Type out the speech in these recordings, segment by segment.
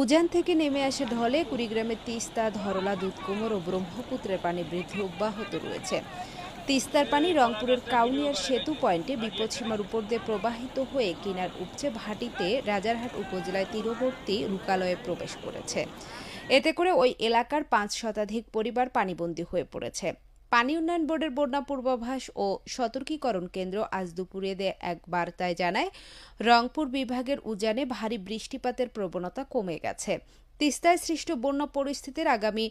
উজান থেকে নেমে আসে ঢলে কুড়িগ্রামের তিস্তা, ধরলা, দুধকুমোর ও ব্রহ্মপুত্রের পানি বৃদ্ধি অব্যাহত রয়েছে। তিস্তার পানি রংপুরের কাউনিয়ার সেতু পয়েন্টে বিপদসীমার উপর দিয়ে প্রবাহিত হয়ে কিনার উপচে ভাটিতে রাজারহাট উপজেলায় তীরবর্তী রুকালয়ে প্রবেশ করেছে। এতে করে ওই এলাকার পাঁচ শতাধিক পরিবার পানিবন্দী হয়ে পড়েছে। পানি উন্নয়ন বোর্ডের বন্যা পূর্বাভাস ও সতর্কীকরণ কেন্দ্র আজ দুপুরে এক বার্তায় জানায়, রংপুর বিভাগের উজানে ভারী বৃষ্টিপাতের প্রবণতা কমে গেছে। তিস্তায় সৃষ্ট বন্যা পরিস্থিতির আগামী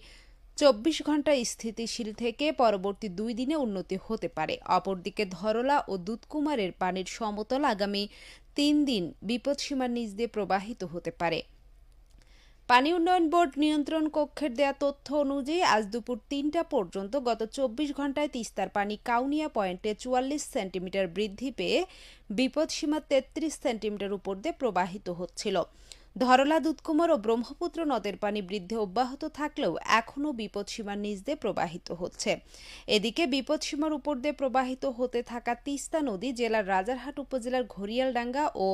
চব্বিশ ঘণ্টা স্থিতিশীল থেকে পরবর্তী দুই দিনে উন্নতি হতে পারে। অপরদিকে ধরলা ও দুধকুমারের পানির সমতল আগামী তিন দিন বিপদসীমার নিচ দিয়ে প্রবাহিত হতে পারে। পানি উন্নয়ন বোর্ড নিয়ন্ত্রণ কক্ষের দেয়া তথ্য অনুযায়ী আজ দুপুর তিনটা পর্যন্ত গত চব্বিশ ঘন্টায় তিস্তার পানি কাউনিয়া পয়েন্টে চুয়াল্লিশ সেন্টিমিটার বৃদ্ধি পেয়ে বিপদসীমা তেত্রিশ সেন্টিমিটার উপর দিয়ে প্রবাহিত হচ্ছিল। ধরলা দুধকুমার ও ব্রহ্মপুত্র নদের পানি বৃদ্ধি অব্যাহত থাকলেও এখনও বিপদসীমার নিচ দিয়ে প্রবাহিত হচ্ছে। এদিকে বিপদসীমার উপর দিয়ে প্রবাহিত হতে থাকা তিস্তা নদী জেলার রাজারহাট উপজেলার ঘড়িয়ালডাঙ্গা ও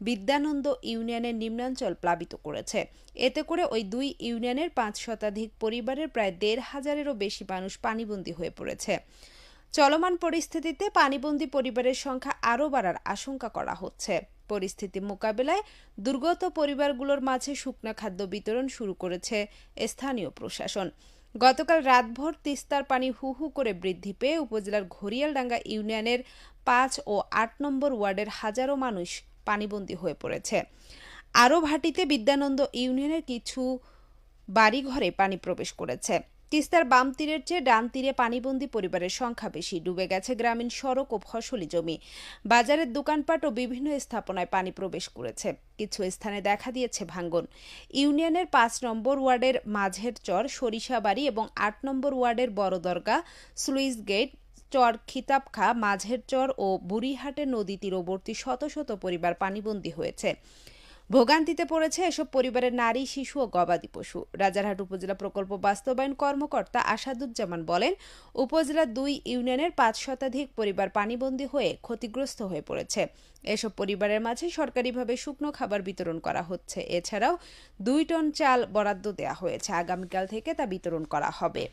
বিদ্যানন্দ ইউনিয়নের নিম্নাঞ্চল প্লাবিত করেছে। এতে করে ওই দুই ইউনিয়নের পাঁচ শতাধিক পরিবারের প্রায় দেড় হাজারেরও বেশি মানুষ পানিবন্দী হয়ে পড়েছে। চলমান পরিস্থিতিতে পানিবন্দী পরিবারের সংখ্যা আরও বাড়ার আশঙ্কা করা হচ্ছে। পরিস্থিতি মোকাবেলায় দুর্গত পরিবারগুলোর মাঝে শুকনা খাদ্য বিতরণ শুরু করেছে স্থানীয় প্রশাসন। গতকাল রাতভর তিস্তার পানি হু হু করে বৃদ্ধি পেয়ে উপজেলার ঘড়িয়ালডাঙ্গা ইউনিয়নের পাঁচ ও আট নম্বর ওয়ার্ডের হাজারো মানুষ পানিবন্দী হয়ে পড়েছে। আরও ভাটিতে বিদ্যানন্দ ইউনিয়নের কিছু বাড়িঘরে পানি প্রবেশ করেছে। তিস্তার বাম তীরের চেয়ে ডান তীরে পানিবন্দী পরিবারের সংখ্যা বেশি। ডুবে গেছে গ্রামীণ সড়ক ও ফসলি জমি। বাজারের দোকানপাট ও বিভিন্ন স্থাপনায় পানি প্রবেশ করেছে। কিছু স্থানে দেখা দিয়েছে ভাঙ্গন। ইউনিয়নের পাঁচ নম্বর ওয়ার্ডের মাঝের চর সরিষাবাড়ি এবং আট নম্বর ওয়ার্ডের বড়দরগা স্লুইস গেট, চর খিতাবখা, মাঝের চর ও বুড়িহাটের নদী তীরবর্তী শত শত পরিবার পানিবন্দী হয়েছে। ভোগান্তিতে পড়েছে এসব পরিবারের নারী, শিশু ও গবাদি পশু। রাজারহাট উপজেলা প্রকল্প বাস্তবায়ন কর্মকর্তা আসাদুজ্জামান বলেন উপজেলার দুই ইউনিয়নের পাঁচ শতাধিক পরিবার পানিবন্দী হয়ে ক্ষতিগ্রস্ত হয়ে পড়েছে। এসব পরিবারের মাঝে সরকারিভাবে শুকনো খাবার বিতরণ করা হচ্ছে। এছাড়াও দুই টন চাল বরাদ্দ দেওয়া হয়েছে। আগামীকাল থেকে তা বিতরণ করা হবে।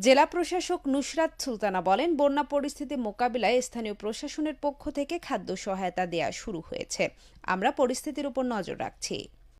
জেলা প্রশাসক নুসরাত সুলতানা বলেন, বন্যা পরিস্থিতি মোকাবিলায় স্থানীয় প্রশাসনের পক্ষ থেকে খাদ্য সহায়তা দেয়া শুরু হয়েছে। আমরা পরিস্থিতির উপর নজর রাখছি।